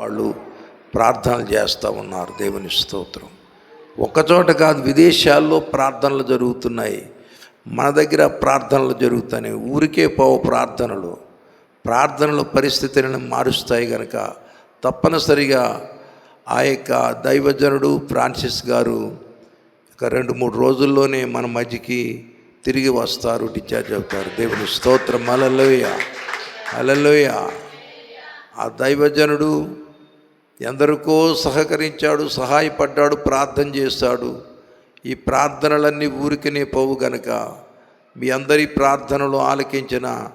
వాళ్ళు ప్రార్థనలు చేస్తూ ఉన్నారు దేవుని స్తోత్రం. ఒక్కచోట కాదు విదేశాల్లో ప్రార్థనలు జరుగుతున్నాయి. మన దగ్గర ప్రార్థనలు జరుగుతున్నాయి. ఊరికే పోవు ప్రార్థనలు. ప్రార్థనలు పరిస్థితులను మారుస్తాయి కనుక తప్పనిసరిగా ఆ యొక్క దైవజనుడు ఫ్రాన్సిస్ గారు ఒక రెండు మూడు రోజుల్లోనే మన మధ్యకి తిరిగి వస్తారు డిశ్చార్జ్ అవుతారు. దేవుని స్తోత్రం. అలలోయ అలలోయ ఆ దైవజనుడు ఎందరికో సహకరించాడు సహాయపడ్డాడు ప్రార్థన చేశాడు. ఈ ప్రార్థనలన్నీ ఊరికనే పోవు గనక. మీ అందరి ప్రార్థనలు ఆలకించిన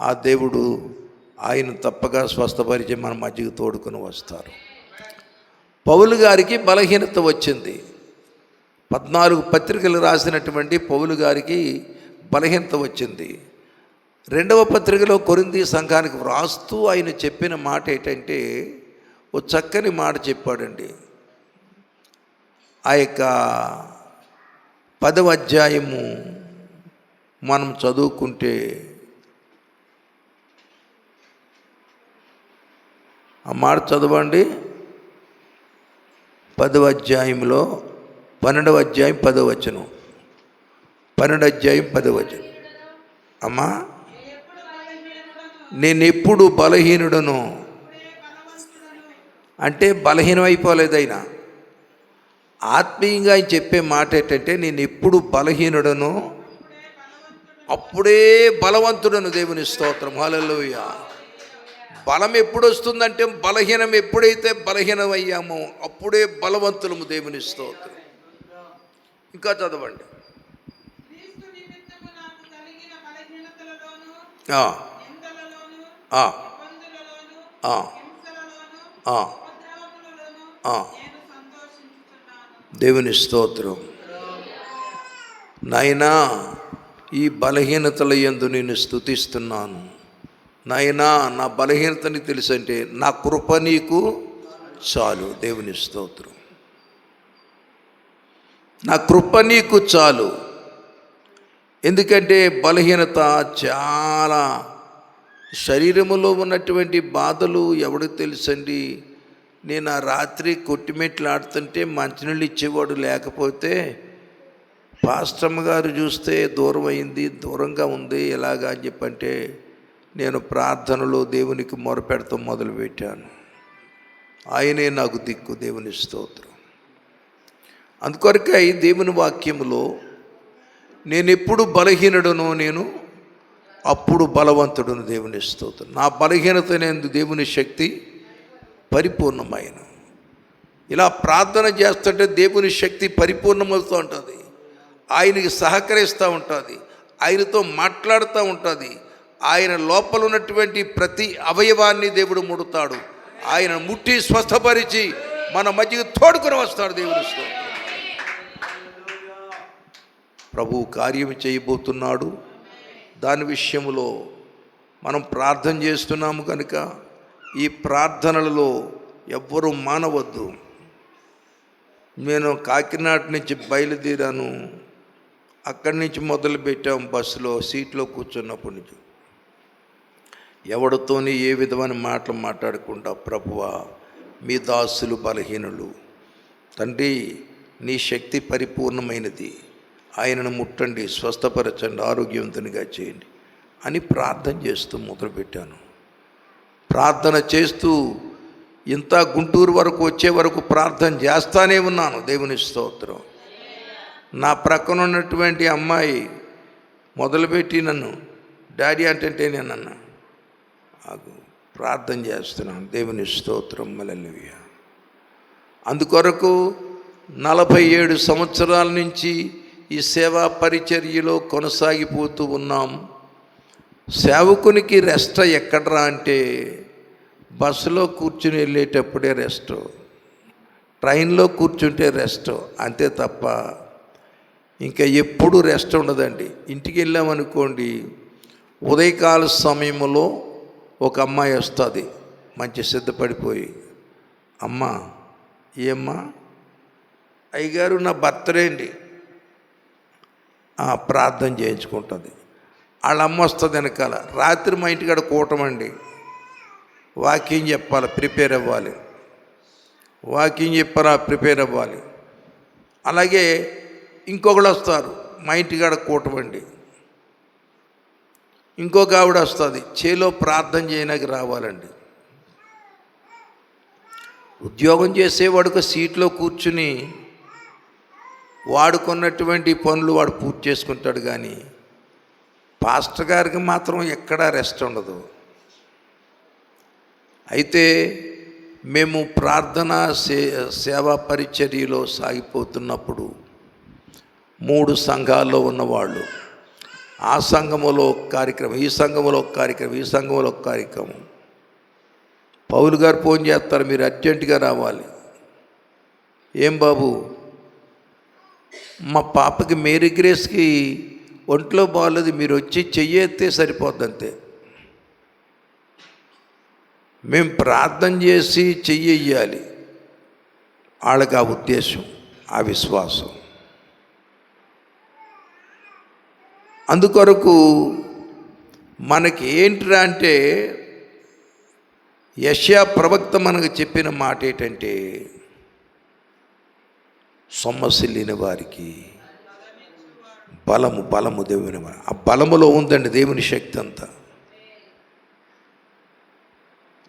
ఆ దేవుడు ఆయన తప్పగా స్వస్థపరిచి మన మధ్యకు తోడుకొని వస్తారు. పౌలు గారికి బలహీనత వచ్చింది. పద్నాలుగు పత్రికలు రాసినటువంటి పౌలు గారికి బలహీనత వచ్చింది. రెండవ పత్రికలో కొరింది సంఘానికి వ్రాస్తూ ఆయన చెప్పిన మాట ఏంటంటే ఓ చక్కని మాట చెప్పాడండి. ఆ యొక్క పదవ అధ్యాయము మనం చదువుకుంటే ఆ మాట చదవండి. పదవ అధ్యాయంలో పన్నెండవ అధ్యాయం పదవచనం. పన్నెండు అధ్యాయం పదవచనం. అమ్మా నేను ఎప్పుడు బలహీనుడను? అంటే బలహీనం అయిపోలేదు ఆయన ఆత్మీయంగా ఆయన చెప్పే మాట ఏంటంటే నేను ఎప్పుడు బలహీనుడను అప్పుడే బలవంతుడను దేవుని స్తోత్రం. హలలోయ బలం ఎప్పుడు వస్తుందంటే బలహీనం ఎప్పుడైతే బలహీనం అయ్యామో అప్పుడే బలవంతులము దేవుని స్తోత్రం. ఇంకా చదవండి. ఆ, ఆ, ఆ, హింసలలోను ఆ, ఉపద్రవములలోను ఆ. నేను సంతోషించుచున్నాను దేవుని స్తోత్రం. నాయనా ఈ బలహీనతల ఎందు నేను స్థుతిస్తున్నాను నాయనా నా బలహీనతని తెలుసంటే నా కృప నీకు చాలు దేవుని స్తోత్రం. నా కృప నీకు చాలు. ఎందుకంటే బలహీనత చాలా శరీరములో ఉన్నటువంటి బాధలు ఎవడికి తెలుసండి? నేను ఆ రాత్రి కొట్టిమెట్లు ఆడుతుంటే మంచినీళ్ళు ఇచ్చేవాడు లేకపోతే పాస్టమ్ గారు చూస్తే దూరం అయింది దూరంగా ఉంది ఎలాగా అని చెప్పంటే నేను ప్రార్థనలో దేవునికి మొరపెడతాం మొదలుపెట్టాను. ఆయనే నాకు దిక్కు దేవుని స్తోత్రం. అందుకొరకై దేవుని వాక్యంలో నేను ఎప్పుడు బలహీనుడను నేను అప్పుడు బలవంతుడును దేవుని స్తోత్రం. నా బలహీనత నేను దేవుని శక్తి పరిపూర్ణమైన. ఇలా ప్రార్థన చేస్తుంటే దేవుని శక్తి పరిపూర్ణమవుతూ ఉంటుంది. ఆయనకి సహకరిస్తూ ఉంటుంది. ఆయనతో మాట్లాడుతూ ఉంటుంది. ఆయన లోపల ఉన్నటువంటి ప్రతి అవయవాన్ని దేవుడు ముడుతాడు. ఆయన ముట్టి స్వస్థపరిచి మన మధ్యకి తోడుకుని వస్తాడు దేవుని ప్రభు కార్యం చేయబోతున్నాడు. దాని విషయంలో మనం ప్రార్థన చేస్తున్నాము కనుక ఈ ప్రార్థనలలో ఎవ్వరూ మానవద్దు. నేను కాకినాడ నుంచి బయలుదేరాను. అక్కడి నుంచి మొదలు పెట్టాం బస్సులో సీట్లో కూర్చున్నప్పటి నుంచి. ఎవడితోని ఏ విధమైన మాటలు మాట్లాడకుండా ప్రభువా మీ దాసులు బలహీనులు. తండ్రి నీ శక్తి పరిపూర్ణమైనది. ఆయనను ముట్టండి స్వస్థపరచండి ఆరోగ్యవంతునిగా చేయండి అని ప్రార్థన చేస్తూ మొదలుపెట్టాను. ప్రార్థన చేస్తూ ఇంత గుంటూరు వరకు వచ్చే వరకు ప్రార్థన చేస్తానే ఉన్నాను. దేవుని స్తోత్రం. నా ప్రక్కన ఉన్నటువంటి అమ్మాయి మొదలుపెట్టి నన్ను డాడీ అంటే నేను నన్ను ప్రార్థన చేస్తున్నాను. దేవుని స్తోత్రం. మలలుయ అందుకొరకు నలభై ఏడు సంవత్సరాల నుంచి ఈ సేవా పరిచర్యలో కొనసాగిపోతూ ఉన్నాం. సేవకునికి రెస్ట ఎక్కడరా అంటే బస్సులో కూర్చుని వెళ్ళేటప్పుడే రెస్ట్. ట్రైన్లో కూర్చుంటే రెస్ట్. అంతే తప్ప ఇంకా ఎప్పుడు రెస్ట్ ఉండదండి. ఇంటికి వెళ్ళామనుకోండి ఉదయకాల సమయంలో ఒక అమ్మాయి వస్తుంది మంచి సిద్ధపడిపోయి. అమ్మ ఏమ్మా? అయ్యగారు నా బర్త్డే అండి. ప్రార్థన చేయించుకుంటుంది. వాళ్ళ అమ్మ వస్తుంది వెనకాల. రాత్రి మా ఇంటికాడ కూటమండి. వాకింగ్ చెప్పాలి? ప్రిపేర్ అవ్వాలి. వాకింగ్ చెప్పరా ప్రిపేర్ అవ్వాలి. అలాగే ఇంకొకళ్ళు వస్తారు. మా ఇంటికాడ కూటమండి. ఇంకొక ఆవిడ వస్తుంది. చేలో ప్రార్థన చేయడానికి రావాలండి. ఉద్యోగం చేసేవాడికి సీట్లో కూర్చుని వాడుకున్నటువంటి పనులు వాడు పూర్తి చేసుకుంటాడు కానీ పాస్టర్ గారికి మాత్రం ఎక్కడా రెస్ట్ ఉండదు. అయితే మేము ప్రార్థన సే సేవా పరిచర్యలో సాగిపోతున్నప్పుడు మూడు సంఘాల్లో ఉన్నవాళ్ళు. ఆ సంఘములో ఒక కార్యక్రమం ఈ సంఘములో ఒక కార్యక్రమం ఈ సంఘములో ఒక కార్యక్రమం. పౌలు గారు ఫోన్ చేస్తారు మీరు అర్జెంటుగా రావాలి. ఏం బాబు? మా పాపకి మేరీ గ్రేస్కి ఒంట్లో బాగాలేదు మీరు వచ్చి చెయ్యేస్తే సరిపోద్ది అంతే మేము ప్రార్థన చేసి చెయ్యాలి వాళ్ళకి ఆ ఉద్దేశం ఆ విశ్వాసం. అందుకొరకు మనకి ఏంటిరా అంటే యష్యా ప్రవక్త మనకు చెప్పిన మాట ఏంటంటే సొమ్మసిల్లిన వారికి బలము బలము దేవుని ఆ బలములో ఉందండి దేవుని శక్తి అంతా.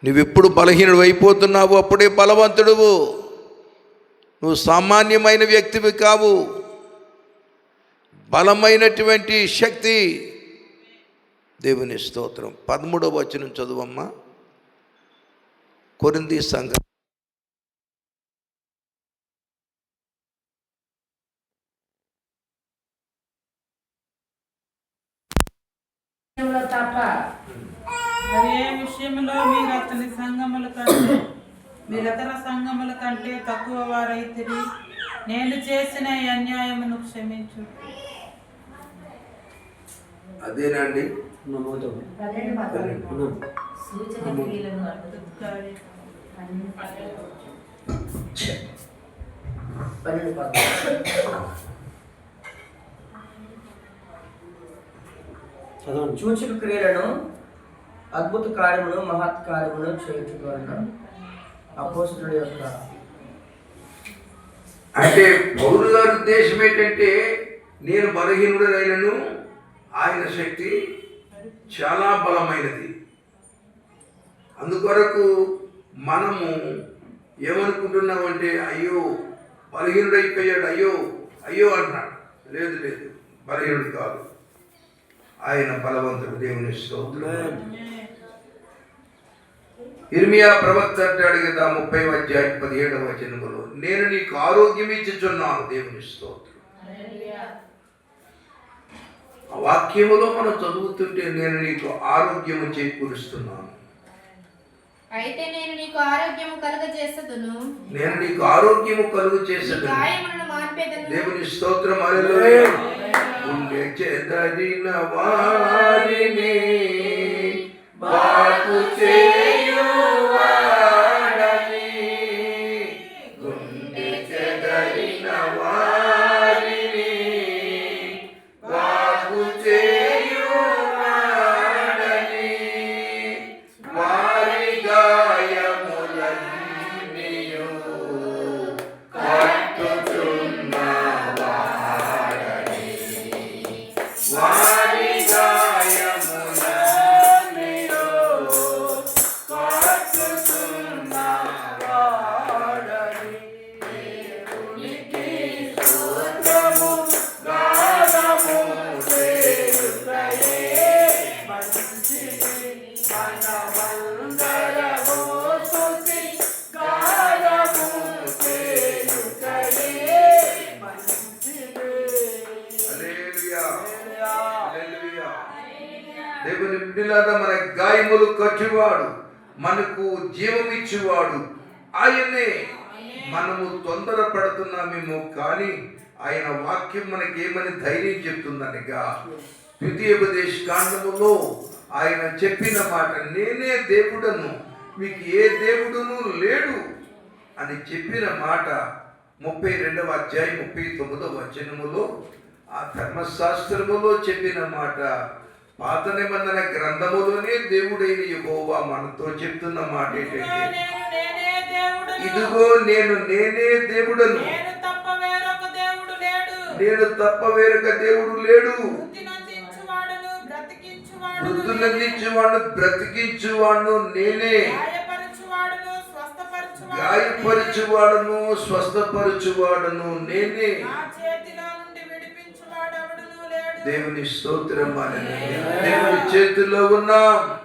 నువ్వెప్పుడు బలహీనుడు అయిపోతున్నావు అప్పుడే బలవంతుడువు. నువ్వు సామాన్యమైన వ్యక్తివి కావు. బలమైనటువంటి శక్తి. దేవుని స్తోత్రం. పదమూడవ వచనం చదువమ్మా. కొరింది సంఘం విషయంలో తప్ప అదే విషయంలో మీరు అతని సంగముల కంటే మీరు అతని సంగముల కంటే తక్కువ వారైతిరి. నేను చేసిన అన్యాయమును క్షమించు. అదేనండి? సూచక క్రియలను అద్భుతం పన్నెండు. పదకొండు సూచక క్రియలను అద్భుత కార్యమును మహత్ కార్యమును చేయటం వలన అపోస్తుడి యొక్క అంటే పౌరు గారి ఉద్దేశం ఏంటంటే నేను బలహీనుడనైనను ఆయన శక్తి చాలా బలమైనది. అందుకొరకు మనము ఏమనుకుంటున్నామంటే అయ్యో బలహీనుడైపోయాడు అయ్యో అయ్యో అంటున్నాడు. లేదు లేదు బలహీనుడు కాదు. ఆయన బలవంతుడు దేవుని స్తోత్రం. ఇర్మియా ప్రవక్త అంటాడు కదా ముప్పై అధ్యాయం పదిహేడవ వచనములో నేను నీకు ఆరోగ్యం ఇచ్చుచున్నాను దేవుని స్తోత్రం. ఆ వాక్యములో మనం చదువుతుంటే నేను నీకు ఆరోగ్యము చేకూరుస్తున్నాను. అయితే నేను నీకు ఆరోగ్యము కలుగజేసదును. నేను నీకు ఆరోగ్యము కలుగు నీ చేసేది గాయములను మాన్పేదను. దేవుని స్తోత్రం. గుండె చెదరిన వారిని చేయువాడని దేవుని మన గాయములు కట్టువాడు మనకు జీవం ఇచ్చేవాడు. ఆయనే. మనము తొందర పడుతున్నామేమో కానీ ఆయన వాక్యం మనకేమని ధైర్యం చెప్తుందనగా. ద్వితీయోపదేశ కాండములో ఆయన చెప్పిన మాట నేనే దేవుడను మీకు ఏ దేవుడును లేడు అని చెప్పిన మాట ముప్పై రెండవ అధ్యాయం ముప్పై తొమ్మిదవ వచనములో ఆ ధర్మశాస్త్రములో చెప్పిన మాట పాత నిబంధన గ్రంథములోనే దేవుడైన యెహోవా మనతో చెప్తున్న మాట ఏంటంటే ఇదిగో నేను నేనే దేవుడను. నేను తప్ప వేరొక దేవుడు లేడు. వృద్ధులందించువాడు బ్రతికించువాడు నేనే. గాయపరచువాడును స్వస్థపరచువాడును నేనే. చేతిలో దేవుని స్తోత్రం. దేవుని చేతుల్లో ఉన్నాం.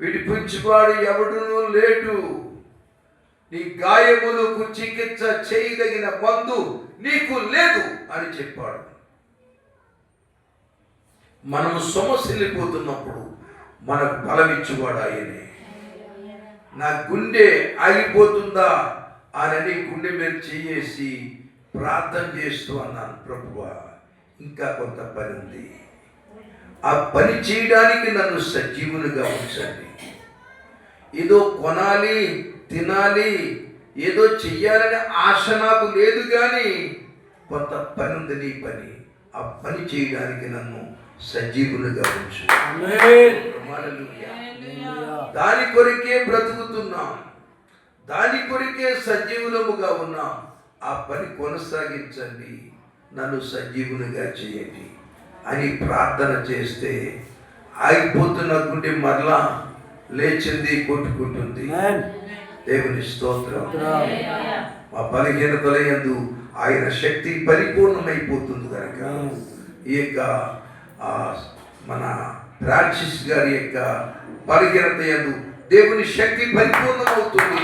విడిపించువాడు ఎవడును లేడు. నీ గాయములకు చికిత్స చేయదగిన మందు నీకు లేదు అని చెప్పాడు. మనము సమస్యలిపోతున్నప్పుడు మనకు బలమిచ్చువాడు ఆయనే నా గుండె ఆగిపోతుందా అని గుండె మీద చేసి ప్రార్థన చేస్తూ అన్నాను ప్రభువ ఇంకా కొంత పని ఉంది. ఆ పని చేయడానికి నన్ను సజీవునిగా ఉంచండి. ఏదో కొనాలి తినాలి ఏదో చెయ్యాలనే ఆశ నాకు లేదు కానీ కొంత పని ఉంది నీ పని. ఆ పని చేయడానికి నన్ను సజీవునిగా ఉంచు. హల్లెలూయా. దాని కొరికే బ్రతుకుతున్నాం. దాని కొరికే సజీవులముగా ఉన్నాం. ఆ పని కొనసాగించండి. నన్ను సజీవునిగా చేయండి. అని ప్రార్థన చేస్తే ఆగిపోతున్న గుండె మరలా లేచింది కొట్టుకుంటుంది. దేవుని స్తోత్రం. మా బలహీనతల యందు ఆయన శక్తి పరిపూర్ణమైపోతుంది కనుక ఈ యొక్క మన ఫ్రాన్సిస్ గారి యొక్క బలహీనత ఎందు దేవుని శక్తి పరిపూర్ణమవుతుంది.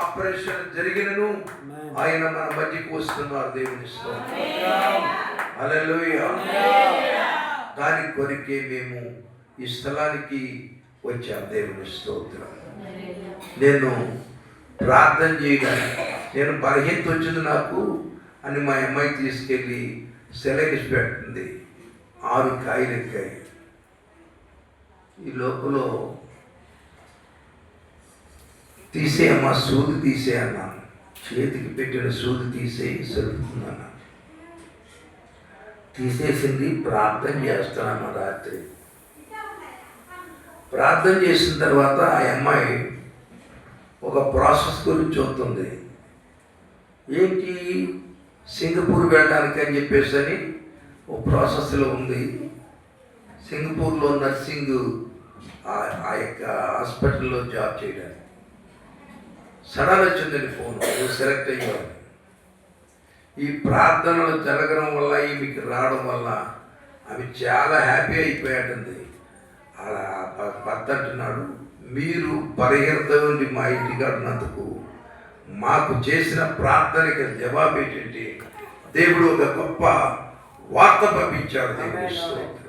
ఆపరేషన్ జరిగినను ఆయన మన మధ్యకు వస్తున్నారు దేవుని స్తోత్రం. దాని కొరికే మేము ఈ స్థలానికి వచ్చాం దేవుని స్తోత్రం. నేను ప్రార్థన చేయడానికి నేను బలహీనత వచ్చింది నాకు. అని మా అమ్మాయి తీసుకెళ్ళి సెలవిసి పెడుతుంది. ఆరు కాయలు ఎక్కాయి. ఈ లోపల తీసేయమ్మా సూది తీసేయన్నా చేతికి పెట్టిన సూది తీసేయి సరుకుతున్నాను తీసేసింది ప్రార్థన చేస్తున్నాను రాత్రి. ప్రార్థన చేసిన తర్వాత ఆ అమ్మాయి ఒక ప్రాసెస్ గురించి చూస్తుంది. ఏంటి? సింగపూర్ వెళ్ళడానికి అని చెప్పేసి అని ఓ ప్రాసెస్లో ఉంది. సింగపూర్లో నర్సింగ్ ఆ- యొక్క హాస్పిటల్లో జాబ్ చేయడానికి. సడన్ వచ్చిందండి ఫోన్. సెలెక్ట్ అయ్యావు ఈ ప్రార్థనలు జరగడం వల్ల ఈమెకి రావడం వల్ల ఆమె చాలా హ్యాపీ అయిపోయాడండి. అలా భ- భర్త అంటున్నాడు మీరు బలహీనత నుండి మా ఇంటికి అడినందుకు మాకు చేసిన ప్రార్థనకి జవాబు ఏంటంటే దేవుడు ఒక గొప్ప వార్త పంపించాడు స్తోత్రం